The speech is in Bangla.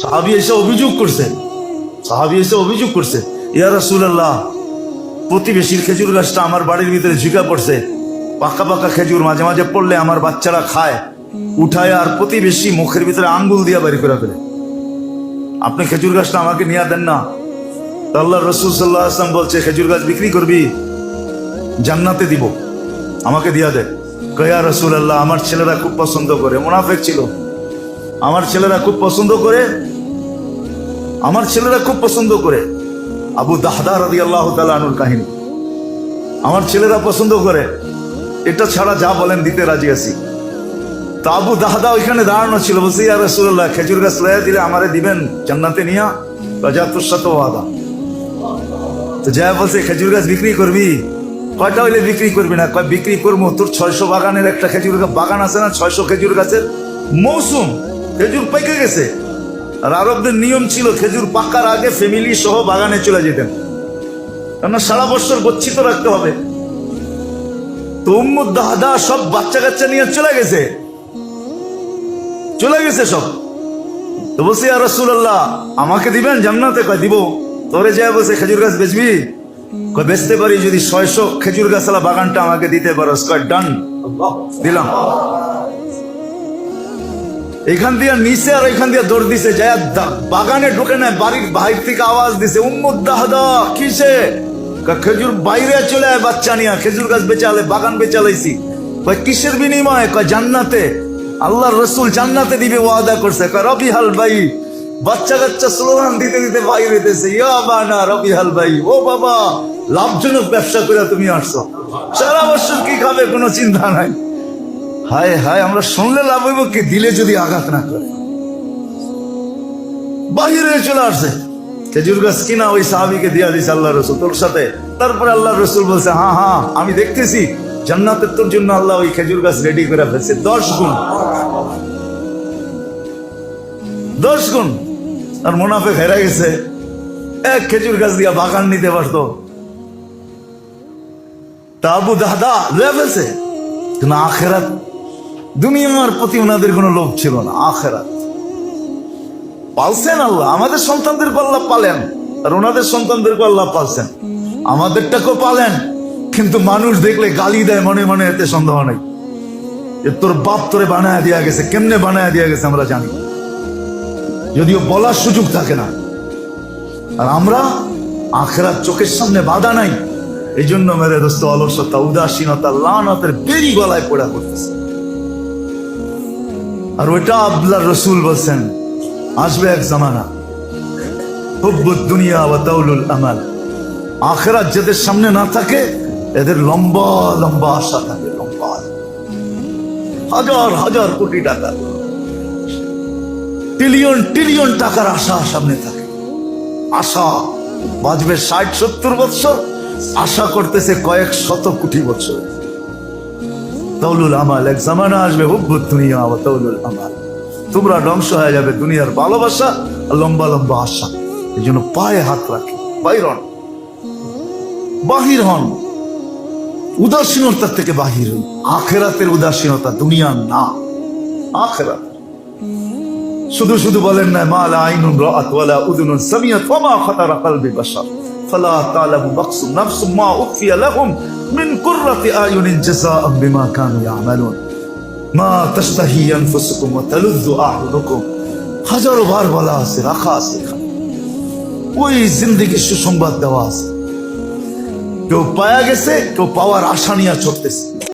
সাহাবি এসে অভিযোগ করছে। সাহাবি এসে অভিযোগ করছে, ইয়া রাসূলুল্লাহ, প্রতিবেশীর খেজুর গাছটা আমার বাড়ির ভিতরে ঝুঁকা পড়ছে। পাকা পাকা খেজুর মাঝে মাঝে পড়লে আমার বাচ্চারা খায়, উঠায় আর প্রতিবেশী মুখের ভিতরে আঙ্গুল দিয়া বাড়ি করে ফেলে। আপনি খেজুর গাছটা আমাকে নিয়ে দেন না। আল্লাহ রসুল সাল্লাহ আসলাম বলছে, খেজুর গাছ বিক্রি করবি? জান্নাতে দিব। আমাকে দিয়া দে। কয়া রসুল আল্লাহ আমার ছেলেরা খুব পছন্দ করে। মোনাফেক ছিল। আমার ছেলেরা খুব পছন্দ করে আমার ছেলেরা খুব পছন্দ করে। আবু দাহদা রাদি আল্লাহ তালুর কাহিনী। আমার ছেলেরা পছন্দ করে। এটা ছাড়া যা বলেন দিতে রাজি আছি। তা আবু দাহদা ওইখানে দাঁড়ানো ছিল। বলছি আর রসুল্লাহ খেজুর গাছ লয়া দিলে আমারে দিবেন, জান্নাতে নিয়া রাজা তোর সাথে ওয়াদা। তো যা বলছে, খেজুর গাছ বিক্রি করবি? কয়টা হইলে বিক্রি করবি না? কয়, বিক্রি করব, তোর ছয়শো বাগানের একটা খেজুর বাগান আছে না, ছয়শো খেজুর গাছের মৌসুম, খেজুর পেকে গেছে। আর আরবদের নিয়ম ছিল খেজুর পাকার আগে ফ্যামিলি সহ বাগানে চলে যেতেন। কেননা সারা বছর গচ্ছিত রাখতে হবে। তো দাদা সব বাচ্চা কাচ্চা নিয়ে চলে গেছে। চলে গেছে সব। তো বলছি আর রসুল্লাহ আমাকে দিবেন জান্নাতে? কয়, দিব। তোরে যায় বসে খেজুর গাছ বেচবি? কয়, বেচতে পারি যদি ছয়শো খেজুর গাছালা বাগানটা আমাকে দিতে পারো কয়, ডান। দিলাম। এখান দিয়ে নিচে আর এখান দিয়ে দৌড় দিছে, যায় বাগানে ঢুকে নেয়, বাড়ির বাইর থেকে আওয়াজ দিছে, উম্মুদ দাহদা কিসে? খেজুর বাইরে চলে আয় বাচ্চা নিয়ে, খেজুর গাছ বেচালে বাগান বেচালাইছি কয়, কিসের বিনিময়ে? কয়, জান্নাতে। আল্লাহ রসুল জান্নাতে দিবে, ওয়াদা করছে। কয় রবি হাল ভাই, বাচ্চা কাচ্চা স্লোগান দিতে দিতে বাইরে দিতেছে ইয়া বানা রবি হাল ভাই, ও বাবা, লাভজনক ব্যবসা করে তুমি আসছো। সারা বছর কি খাবে কোনো চিন্তা নাই। হায় হায়, আমরা শুনলে লাভ হইব কি? দিলে যদি আঘাত না করে। বাহিরে চলে আসছে। খেজুর গাছ কিনা ওই সাহাবিকে দিয়া দিছে আল্লাহ রসুল। তোর সাথে। তারপরে আল্লাহ রসুল বলছে হ্যাঁ হ্যাঁ আমি দেখতেছি, জান্নাতের তোর জন্য আল্লাহ ওই খেজুর গাছ রেডি করে ফেলছে। দশ গুণ। দশ গুণ। আর মুনাফে হেরা গেছে। এক খেজুর গাছ দিয়া বাগান নিতে পারতো। তা আবু দাদা ফেলছে। কিন্তু আখেরাত দুনিয়ার প্রতি ওনাদের কোনো লোভ ছিল না, আখেরাত। পালছেন আল্লাহ, আমাদের সন্তানদেরকে আল্লাহ পালেন, আর ওনাদের সন্তানদেরকে আল্লাহ পালছেন। আমাদেরটাকেও পালেন, কিন্তু মানুষ দেখলে গালি দেয়, মনে মনে এতে সন্দেহ নেই। যে তোর বাপ তোরে বানায় দেওয়া গেছে, কেমনে বানায় দেওয়া গেছে আমরা জানি। যদিও বলার সুযোগ থাকে না। আর আমরা আখেরাত চোখের সামনে বাধা নাই। এই জন্য মেরে দোস্ত অলসতা উদাসীনতা লানতের বেরি গলায় পড়া করতেছে। আর ওইটা আব্দুল্লাহ রসুল বলছেন, আসবে এক জামানা। হুব্বুদ দুনিয়া ওয়া তাউলুল আমাল। আখেরাত যাদের সামনে না থাকে, এদের লম্বা লম্বা আশা থাকে, লম্বা হাজার হাজার কোটি টাকা। ট্রিলিয়ন ট্রিলিয়ন টাকার আশা সামনে থাকে। আশা বাঁচবে ষাট, সত্তর বছর আশা করতেছে কয়েক শত কোটি বছর তৌলুল আমাল, এক জামানা আসবে হুব্বুদ দুনিয়া ওয়া তৌলুল আমাল। তোমরা ধ্বংস হয়ে যাবে দুনিয়ার ভালোবাসা আর লম্বা লম্বা আশা। এই জন্য পায়ে হাত রাখে, বাইর হন। বাহির হন। উদাসীনতার থেকে বাহির হন। আখেরাতের উদাসীনতা দুনিয়ার না, আখেরাত। শুধু শুধু বলেন না, মালা আইনুন রাআত ওয়ালা উযুনুন সামিয়াত, ওয়া মা খাতারা কলবি ফালা তা'লামু বাকসু নাফসুম মা উখফিয়া লাহুম মিন কুররাতি আয়ুনিন জাযাআন বিমা কানু ইয়ামালুন মা তাশতাহি আনফুসুকুম ওয়া তালুযু আ'য়ুনুকুম হাজারো বার বলা আছে রাখা আছে এখানে ওই জিন্দেগির সুসংবাদ দেওয়া আছে কেউ পায়া গেছে কেউ পাওয়ার আশা নিয়ে চলতেছে